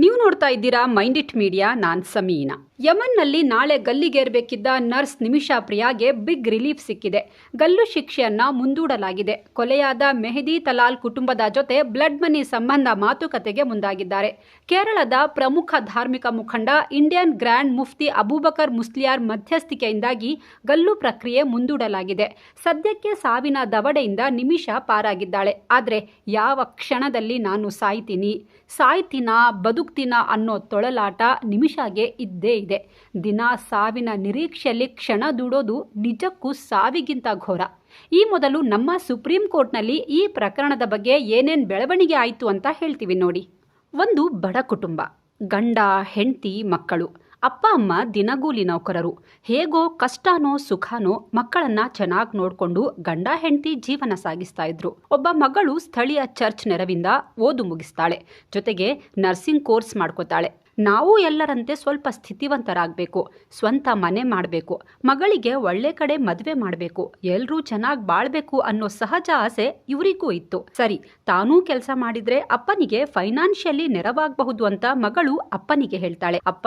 ನೀವು ನೋಡ್ತಾ ಇದ್ದೀರಾ ಮೈಂಡ್ ಇಟ್ ಮೀಡಿಯಾ, ನಾನ್ ಸಮೀನಾ. ಯಮನ್ನಲ್ಲಿ ನಾಳೆ ಗಲ್ಲಿಗೇರ್ಬೇಕಿದ್ದ ನರ್ಸ್ ನಿಮಿಷಾ ಪ್ರಿಯಾಗೆ ಬಿಗ್ ರಿಲೀಫ್ ಸಿಕ್ಕಿದೆ. ಗಲ್ಲು ಶಿಕ್ಷೆಯನ್ನ ಮುಂದೂಡಲಾಗಿದೆ. ಕೊಲೆಯಾದ ಮೆಹದಿ ತಲಾಲ್ ಕುಟುಂಬದ ಜೊತೆ ಬ್ಲಡ್ ಮನಿ ಸಂಬಂಧ ಮಾತುಕತೆಗೆ ಮುಂದಾಗಿದ್ದಾರೆ. ಕೇರಳದ ಪ್ರಮುಖ ಧಾರ್ಮಿಕ ಮುಖಂಡ, ಇಂಡಿಯನ್ ಗ್ರ್ಯಾಂಡ್ ಮುಫ್ತಿ ಅಬೂಬಕರ್ ಮುಸ್ಲಿಯಾರ್ ಮಧ್ಯಸ್ಥಿಕೆಯಿಂದಾಗಿ ಗಲ್ಲು ಪ್ರಕ್ರಿಯೆ ಮುಂದೂಡಲಾಗಿದೆ. ಸದ್ಯಕ್ಕೆ ಸಾವಿನ ದವಡೆಯಿಂದ ನಿಮಿಷ ಪಾರಾಗಿದ್ದಾಳೆ. ಆದರೆ ಯಾವ ಕ್ಷಣದಲ್ಲಿ ನಾನು ಸಾಯ್ತೀನಿ? ಸಾಯ್ತೀನಾ ಬದುಕ್ತೀನಾ ಅನ್ನೋ ತೊಳಲಾಟ ನಿಮಿಷಾಗೆ ಇದ್ದೇ ಇದೆ. ದಿನ ಸಾವಿನ ನಿರೀಕ್ಷೆಯಲ್ಲಿ ಕ್ಷಣ ದುಡೋದು ನಿಜಕ್ಕೂ ಸಾವಿಗಿಂತ ಘೋರ. ಈ ಮೊದಲು ನಮ್ಮ ಸುಪ್ರೀಂ ಕೋರ್ಟ್ನಲ್ಲಿ ಈ ಪ್ರಕರಣದ ಬಗ್ಗೆ ಏನೇನು ಬೆಳವಣಿಗೆ ಆಯಿತು ಅಂತ ಹೇಳ್ತೀವಿ ನೋಡಿ. ಒಂದು ಬಡ ಕುಟುಂಬ, ಗಂಡ, ಹೆಂಡತಿ, ಮಕ್ಕಳು. ಅಪ್ಪ, ಅಮ್ಮ ದಿನಗೂಲಿ ನೌಕರರು. ಹೇಗೋ ಕಷ್ಟನೋ ಸುಖನೋ ಮಕ್ಕಳನ್ನ ಚೆನ್ನಾಗಿ ನೋಡಿಕೊಂಡು ಗಂಡ, ಹೆಂಡತಿ ಜೀವನ ಸಾಗಿಸ್ತಾ ಇದ್ರು. ಒಬ್ಬ ಮಗಳು ಸ್ಥಳೀಯ ಚರ್ಚ್ ನೆರವಿಂದ ಓದು ಮುಗಿಸ್ತಾಳೆ. ಜೊತೆಗೆ ನರ್ಸಿಂಗ್ ಕೋರ್ಸ್ ಮಾಡ್ಕೋತಾಳೆ. ನಾವು ಎಲ್ಲರಂತೆ ಸ್ವಲ್ಪ ಸ್ಥಿತಿವಂತರಾಗಬೇಕು, ಸ್ವಂತ ಮನೆ ಮಾಡಬೇಕು, ಮಗಳಿಗೆ ಒಳ್ಳೆ ಕಡೆ ಮದುವೆ ಮಾಡಬೇಕು ಎಲ್ಲರೂ ಚೆನ್ನಾಗಿ ಬಾಳ್ಬೇಕು ಅನ್ನೋ ಸಹಜ ಆಸೆ ಇವರಿಗೂ ಇತ್ತು. ಸರಿ, ತಾನೂ ಕೆಲಸ ಮಾಡಿದ್ರೆ ಅಪ್ಪನಿಗೆ ಫೈನಾನ್ಷಿಯಲಿ ನೆರವಾಗಬಹುದು ಅಂತ ಮಗಳು ಅಪ್ಪನಿಗೆ ಹೇಳ್ತಾಳೆ, ಅಪ್ಪ,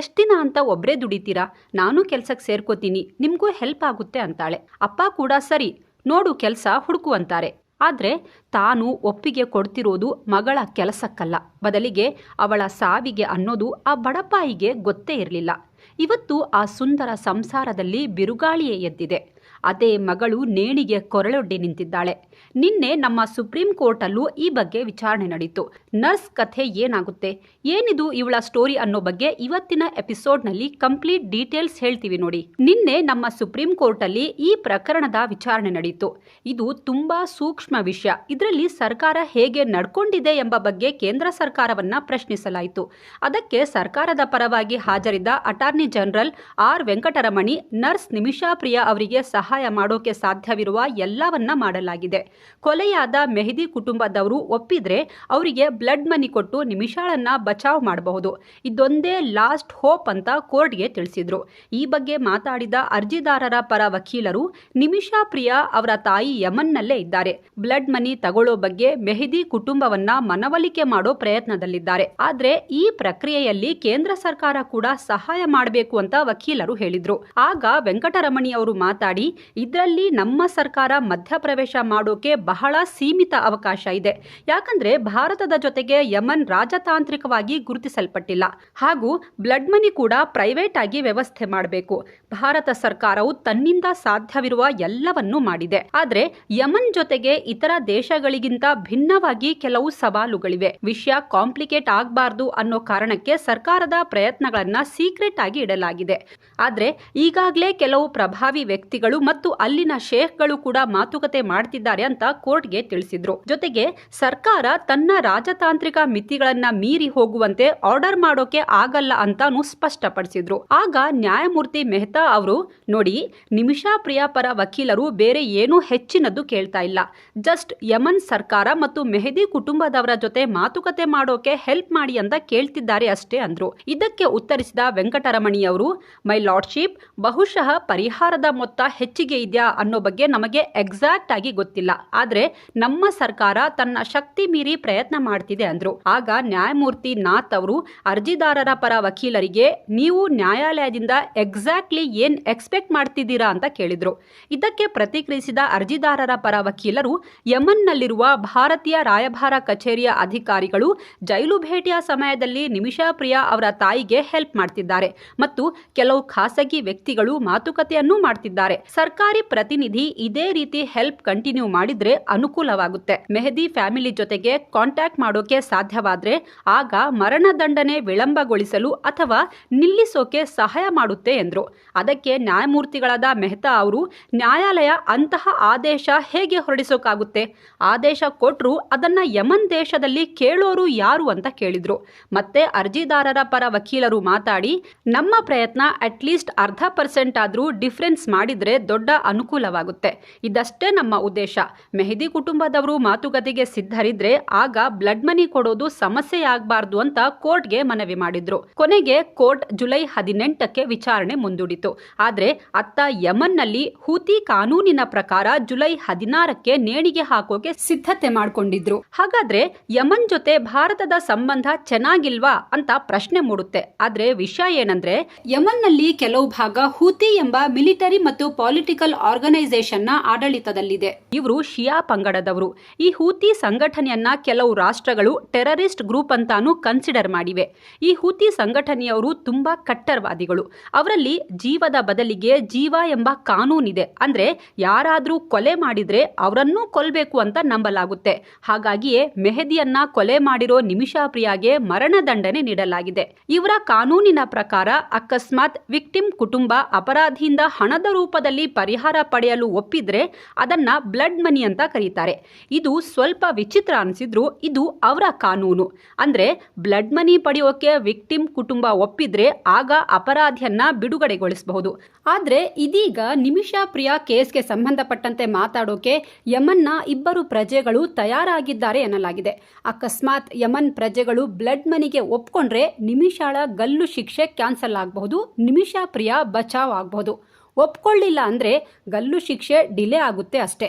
ಎಷ್ಟು ದಿನ ಅಂತ ಒಬ್ಬರೇ ದುಡಿತೀರಾ? ನಾನು ಕೆಲ್ಸಕ್ಕೆ ಸೇರ್ಕೋತೀನಿ, ನಿಮಗೂ ಹೆಲ್ಪ್ ಆಗುತ್ತೆ ಅಂತಾಳೆ. ಅಪ್ಪ ಕೂಡ, ಸರಿ, ನೋಡು ಕೆಲಸ ಹುಡುಕು ಅಂತಾರೆ. ಆದರೆ ತಾನು ಒಪ್ಪಿಗೆ ಕೊಡ್ತಿರೋದು ಮಗಳ ಕೆಲಸಕ್ಕಲ್ಲ. ಬದಲಿಗೆ ಅವಳ ಸಾವಿಗೆ ಅನ್ನೋದು ಆ ಬಡಪಾಯಿಗೆ ಗೊತ್ತೇ ಇರಲಿಲ್ಲ. ಇವತ್ತು ಆ ಸುಂದರ ಸಂಸಾರದಲ್ಲಿ ಬಿರುಗಾಳಿಯೇ ಎದ್ದಿದೆ. ಅದೇ ಮಗಳು ನೇಣಿಗೆ ಕೊರಳೊಡ್ಡಿ ನಿಂತಿದ್ದಾಳೆ. ನಿನ್ನೆ ನಮ್ಮ ಸುಪ್ರೀಂ ಕೋರ್ಟಲ್ಲೂ ಈ ಬಗ್ಗೆ ವಿಚಾರಣೆ ನಡೆಯಿತು ನರ್ಸ್ ಕಥೆ ಏನಾಗುತ್ತೆ? ಏನಿದು ಇವಳ ಸ್ಟೋರಿ ಅನ್ನೋ ಬಗ್ಗೆ ಇವತ್ತಿನ ಎಪಿಸೋಡ್ನಲ್ಲಿ ಕಂಪ್ಲೀಟ್ ಡೀಟೇಲ್ಸ್ ಹೇಳ್ತೀವಿ ನೋಡಿ. ನಿನ್ನೆ ನಮ್ಮ ಸುಪ್ರೀಂ ಕೋರ್ಟಲ್ಲಿ ಈ ಪ್ರಕರಣದ ವಿಚಾರಣೆ ನಡೆಯಿತು ಇದು ತುಂಬಾ ಸೂಕ್ಷ್ಮ ವಿಷಯ. ಇದರಲ್ಲಿ ಸರ್ಕಾರ ಹೇಗೆ ನಡ್ಕೊಂಡಿದೆ ಎಂಬ ಬಗ್ಗೆ ಕೇಂದ್ರ ಸರ್ಕಾರವನ್ನ ಪ್ರಶ್ನಿಸಲಾಯಿತು. ಅದಕ್ಕೆ ಸರ್ಕಾರದ ಪರವಾಗಿ ಹಾಜರಿದ್ದ attorney general R Venkataramani, nurse Nimisha Priya ಅವರಿಗೆ ಸಹಾಯ ಮಾಡೋಕೆ ಸಾಧ್ಯವಿರುವ ಎಲ್ಲವನ್ನ ಮಾಡಲಾಗಿದೆ. ಕೊಲೆಯಾದ ಮೆಹದಿ ಕುಟುಂಬದವರು ಒಪ್ಪಿದ್ರೆ ಅವರಿಗೆ ಬ್ಲಡ್ ಮನಿ ಕೊಟ್ಟು ನಿಮಿಷಾಳನ್ನ ಬಚಾವ್ ಮಾಡಬಹುದು. ಇದೊಂದೇ ಲಾಸ್ಟ್ ಹೋಪ್ ಅಂತ ಕೋರ್ಟ್ಗೆ ತಿಳಿಸಿದ್ರು. ಈ ಬಗ್ಗೆ ಮಾತಾಡಿದ ಅರ್ಜಿದಾರರ ಪರ ವಕೀಲರು, ನಿಮಿಷಾ ಪ್ರಿಯಾ ಅವರ ತಾಯಿ ಯಮನ್ನಲ್ಲೇ ಇದ್ದಾರೆ. ಬ್ಲಡ್ ಮನಿ ತಗೊಳ್ಳೋ ಬಗ್ಗೆ ಮೆಹದಿ ಕುಟುಂಬವನ್ನ ಮನವೊಲಿಕೆ ಮಾಡೋ ಪ್ರಯತ್ನದಲ್ಲಿದ್ದಾರೆ. ಆದ್ರೆ ಈ ಪ್ರಕ್ರಿಯೆಯಲ್ಲಿ ಕೇಂದ್ರ ಸರ್ಕಾರ ಕೂಡ ಸಹಾಯ ಮಾಡಬೇಕು ಅಂತ ವಕೀಲರು ಹೇಳಿದ್ರು. ಆಗ ವೆಂಕಟರಮಣಿ ಅವರು ಮಾತಾಡಿ, ಇದರಲ್ಲಿ ನಮ್ಮ ಸರ್ಕಾರ ಮಧ್ಯಪ್ರವೇಶ ಮಾಡೋಕೆ ಬಹಳ ಸೀಮಿತ ಅವಕಾಶ ಇದೆ. ಯಾಕಂದ್ರೆ ಭಾರತದ ಜೊತೆಗೆ ಯಮನ್ ರಾಜತಾಂತ್ರಿಕವಾಗಿ ಗುರುತಿಸಲ್ಪಟ್ಟಿಲ್ಲ. ಹಾಗೂ ಬ್ಲಡ್ ಮನಿ ಕೂಡ ಪ್ರೈವೇಟ್ ಆಗಿ ವ್ಯವಸ್ಥೆ ಮಾಡಬೇಕು. ಭಾರತ ಸರ್ಕಾರವು ತನ್ನಿಂದ ಸಾಧ್ಯವಿರುವ ಎಲ್ಲವನ್ನೂ ಮಾಡಿದೆ. ಆದರೆ ಯಮನ್ ಜೊತೆಗೆ ಇತರ ದೇಶಗಳಿಗಿಂತ ಭಿನ್ನವಾಗಿ ಕೆಲವು ಸವಾಲುಗಳಿವೆ. ವಿಷಯ ಕಾಂಪ್ಲಿಕೇಟ್ ಆಗಬಾರದು ಅನ್ನೋ ಕಾರಣಕ್ಕೆ ಸರ್ಕಾರದ ಪ್ರಯತ್ನಗಳನ್ನ ಸೀಕ್ರೆಟ್ ಆಗಿ ಇಡಲಾಗಿದೆ. ಆದರೆ ಈಗಾಗಲೇ ಕೆಲವು ಪ್ರಭಾವಿ ವ್ಯಕ್ತಿಗಳು ಮತ್ತು ಅಲ್ಲಿನ ಶೇಖ್ಗಳು ಕೂಡ ಮಾತುಕತೆ ಮಾಡ್ತಿದ್ದಾರೆ ಅಂತ ಕೋರ್ಟ್ಗೆ ತಿಳಿಸಿದ್ರು. ಜೊತೆಗೆ ಸರ್ಕಾರ ತನ್ನ ರಾಜತಾಂತ್ರಿಕ ಮಿತಿಗಳನ್ನ ಮೀರಿ ಹೋಗುವಂತೆ ಆರ್ಡರ್ ಮಾಡೋಕೆ ಆಗಲ್ಲ ಅಂತಾನು ಸ್ಪಷ್ಟಪಡಿಸಿದ್ರು. ಆಗ ನ್ಯಾಯಮೂರ್ತಿ ಮೆಹ್ತಾ ಅವರು, ನೋಡಿ, ನಿಮಿಷಾ ಪ್ರಿಯಾ ಪರ ವಕೀಲರು ಬೇರೆ ಏನೂ ಹೆಚ್ಚಿನದ್ದು ಕೇಳ್ತಾ ಇಲ್ಲ. ಜಸ್ಟ್ ಯಮನ್ ಸರ್ಕಾರ ಮತ್ತು ಮೆಹದಿ ಕುಟುಂಬದವರ ಜೊತೆ ಮಾತುಕತೆ ಮಾಡೋಕೆ ಹೆಲ್ಪ್ ಮಾಡಿ ಅಂತ ಕೇಳ್ತಿದ್ದಾರೆ ಅಷ್ಟೇ ಅಂದ್ರು. ಇದಕ್ಕೆ ಉತ್ತರಿಸಿದ ವೆಂಕಟರಮಣಿ ಅವರು ಮೈ ಲಾರ್ಡ್ಶಿಪ್, ಬಹುಶಃ ಪರಿಹಾರದ ಮೊತ್ತ ಹೆಚ್ಚಿಗೆ ಇದೆಯಾ ಅನ್ನೋ ಬಗ್ಗೆ ನಮಗೆ ಎಕ್ಸಾಕ್ಟ್ ಆಗಿ ಗೊತ್ತಿಲ್ಲ. ಆದ್ರೆ ನಮ್ಮ ಸರ್ಕಾರ ತನ್ನ ಶಕ್ತಿ ಮೀರಿ ಪ್ರಯತ್ನ ಮಾಡ್ತಿದೆ ಅಂದ್ರು. ಆಗ ನ್ಯಾಯಮೂರ್ತಿ ನಾಥ್ ಅವರು ಅರ್ಜಿದಾರರ ಪರ ವಕೀಲರಿಗೆ, ನೀವು ನ್ಯಾಯಾಲಯದಿಂದ ಎಕ್ಸಾಕ್ಟ್ಲಿ ಏನ್ ಎಕ್ಸ್ಪೆಕ್ಟ್ ಮಾಡ್ತಿದ್ದೀರಾ? ಅಂತ ಕೇಳಿದ್ರು. ಇದಕ್ಕೆ ಪ್ರತಿಕ್ರಿಯಿಸಿದ ಅರ್ಜಿದಾರರ ಪರ ವಕೀಲರು, ಯಮನ್ನಲ್ಲಿರುವ ಭಾರತೀಯ ರಾಯಭಾರ ಕಚೇರಿಯ ಅಧಿಕಾರಿಗಳು ಜೈಲು ಭೇಟಿಯ ಸಮಯದಲ್ಲಿ ನಿಮಿಷಾ ಪ್ರಿಯಾ ಅವರ ತಾಯಿಗೆ ಹೆಲ್ಪ್ ಮಾಡ್ತಿದ್ದಾರೆ ಮತ್ತು ಕೆಲವು ಖಾಸಗಿ ವ್ಯಕ್ತಿಗಳು ಮಾತುಕತೆಯನ್ನೂ ಮಾಡ್ತಿದ್ದಾರೆ. ಸರ್ಕಾರಿ ಪ್ರತಿನಿಧಿ ಇದೇ ರೀತಿ ಹೆಲ್ಪ್ ಕಂಟಿನ್ಯೂ ಮಾಡಿದ್ರೆ ಅನುಕೂಲವಾಗುತ್ತೆ. ಮೆಹದಿ ಫ್ಯಾಮಿಲಿ ಜೊತೆಗೆ ಕಾಂಟ್ಯಾಕ್ಟ್ ಮಾಡೋಕೆ ಸಾಧ್ಯವಾದ್ರೆ ಆಗ ಮರಣದಂಡನೆ ವಿಳಂಬಗೊಳಿಸಲು ಅಥವಾ ನಿಲ್ಲಿಸೋಕೆ ಸಹಾಯ ಮಾಡುತ್ತೆ ಎಂದರು. ಅದಕ್ಕೆ ನ್ಯಾಯಮೂರ್ತಿಗಳಾದ ಮೆಹ್ತಾ ಅವರು, ನ್ಯಾಯಾಲಯ ಅಂತಹ ಆದೇಶ ಹೇಗೆ ಹೊರಡಿಸೋಕಾಗುತ್ತೆ? ಆದೇಶ ಕೊಟ್ಟರು ಅದನ್ನ ಯಮನ್ ದೇಶದಲ್ಲಿ ಕೇಳೋರು ಯಾರು ಅಂತ ಕೇಳಿದ್ರು. ಮತ್ತೆ ಅರ್ಜಿದಾರರ ಪರ ವಕೀಲರು ಮಾತಾಡಿ, ನಮ್ಮ ಪ್ರಯತ್ನ ಅಟ್ಲೀಸ್ಟ್ ಅರ್ಧ ಪರ್ಸೆಂಟ್ ಆದರೂ ಡಿಫ್ರೆನ್ಸ್ ಮಾಡಿದ್ರೆ ದೊಡ್ಡ ಅನುಕೂಲವಾಗುತ್ತೆ. ಇದಷ್ಟೇ ನಮ್ಮ ಉದ್ದೇಶ. ಮೆಹದಿ ಕುಟುಂಬದವರು ಮಾತುಕತೆಗೆ ಸಿದ್ಧರಿದ್ರೆ ಆಗ ಬ್ಲಡ್ ಮನಿ ಕೊಡೋದು ಸಮಸ್ಯೆ ಆಗ್ಬಾರ್ದು ಅಂತ ಕೋರ್ಟ್ಗೆ ಮನವಿ ಮಾಡಿದ್ರು. ಕೊನೆಗೆ ಕೋರ್ಟ್ ಜುಲೈ ಹದಿನೆಂಟಕ್ಕೆ ವಿಚಾರಣೆ ಮುಂದೂಡಿತು. ಆದ್ರೆ ಅತ್ತ ಯಮನ್ನಲ್ಲಿ ಹೂತಿ ಕಾನೂನಿನ ಪ್ರಕಾರ ಜುಲೈ ಹದಿನಾರಕ್ಕೆ ನೇಣಿಗೆ ಹಾಕೋಕೆ ಸಿದ್ಧತೆ ಮಾಡ್ಕೊಂಡಿದ್ರು. ಹಾಗಾದ್ರೆ ಯಮನ್ ಜೊತೆ ಭಾರತದ ಸಂಬಂಧ ಚೆನ್ನಾಗಿಲ್ವಾ ಅಂತ ಪ್ರಶ್ನೆ ಮೂಡುತ್ತೆ. ಆದ್ರೆ ವಿಷಯ ಏನಂದ್ರೆ ಯಮನ್ನಲ್ಲಿ ಕೆಲವು ಭಾಗ ಹೂತಿ ಎಂಬ ಮಿಲಿಟರಿ ಮತ್ತು ಪಾಲಿಟಿಕಲ್ ಆರ್ಗನೈಸೇಷನ್ನ ಆಡಳಿತದಲ್ಲಿದೆ. ಇವರು ಶಿಯಾ ಪಂಗಡದವರು. ಈ ಹೂತಿ ಸಂಘಟನೆಯನ್ನ ಕೆಲವು ರಾಷ್ಟ್ರಗಳು ಟೆರರಿಸ್ಟ್ ಗ್ರೂಪ್ ಅಂತಾನೂ ಕನ್ಸಿಡರ್ ಮಾಡಿವೆ. ಈ ಹೂತಿ ಸಂಘಟನೆಯವರು ತುಂಬಾ ಕಟ್ಟರ್ವಾದಿಗಳು. ಅವರಲ್ಲಿ ಜೀವದ ಬದಲಿಗೆ ಜೀವ ಎಂಬ ಕಾನೂನಿದೆ. ಅಂದ್ರೆ ಯಾರಾದರೂ ಕೊಲೆ ಮಾಡಿದ್ರೆ ಅವರನ್ನೂ ಕೊಲ್ಬೇಕು ಅಂತ ನಂಬಲಾಗುತ್ತೆ. ಹಾಗಾಗಿಯೇ ಮೆಹದಿಯನ್ನ ಕೊಲೆ ಮಾಡಿರೋ ನಿಮಿಷಾ ಪ್ರಿಯಾಗೆ ಮರಣದಂಡನೆ ನೀಡಲಾಗಿದೆ. ಇವರ ಕಾನೂನಿನ ಪ್ರಕಾರ ಅಕಸ್ಮಾತ್ ವಿಕ್ಟಿಮ್ ಕುಟುಂಬ ಅಪರಾಧಿಯಿಂದ ಹಣದ ರೂಪದಲ್ಲಿ ಪರಿಹಾರ ಪಡೆಯಲು ಒಪ್ಪಿದ್ರೆ ಅದನ್ನ ಬ್ಲಡ್ ಮನಿ ಅಂತ ಕರೀತಾರೆ. ಇದು ಸ್ವಲ್ಪ ವಿಚಿತ್ರ ಅನಿಸಿದ್ರು ಇದು ಅವರ ಕಾನೂನು. ಅಂದರೆ ಬ್ಲಡ್ ಮನಿ ಪಡೆಯೋಕೆ ವಿಕ್ಟಿಮ್ ಕುಟುಂಬ ಒಪ್ಪಿದ್ರೆ ಆಗ ಅಪರಾಧಿಯನ್ನ ಬಿಡುಗಡೆಗೊಳಿಸಬಹುದು. ಆದರೆ ಇದೀಗ ನಿಮಿಷಾ ಪ್ರಿಯಾ ಕೇಸ್ಗೆ ಸಂಬಂಧಪಟ್ಟಂತೆ ಮಾತಾಡೋಕೆ ಯಮನ್ನ ಇಬ್ಬರು ಪ್ರಜೆಗಳು ತಯಾರಾಗಿದ್ದಾರೆ ಎನ್ನಲಾಗಿದೆ. ಅಕಸ್ಮಾತ್ ಯಮನ್ ಪ್ರಜೆಗಳು ಬ್ಲಡ್ ಮನಿಗೆ ಒಪ್ಕೊಂಡ್ರೆ ನಿಮಿಷಾಳ ಗಲ್ಲು ಶಿಕ್ಷೆ ಕ್ಯಾನ್ಸಲ್ ಆಗಬಹುದು, ನಿಮಿಷಾ ಪ್ರಿಯಾ ಬಚಾವ್ ಆಗಬಹುದು. ಒಪ್ಕೊಳ್ಳಿಲ್ಲ ಅಂದ್ರೆ ಗಲ್ಲು ಶಿಕ್ಷೆ ಡಿಲೇ ಆಗುತ್ತೆ ಅಷ್ಟೇ.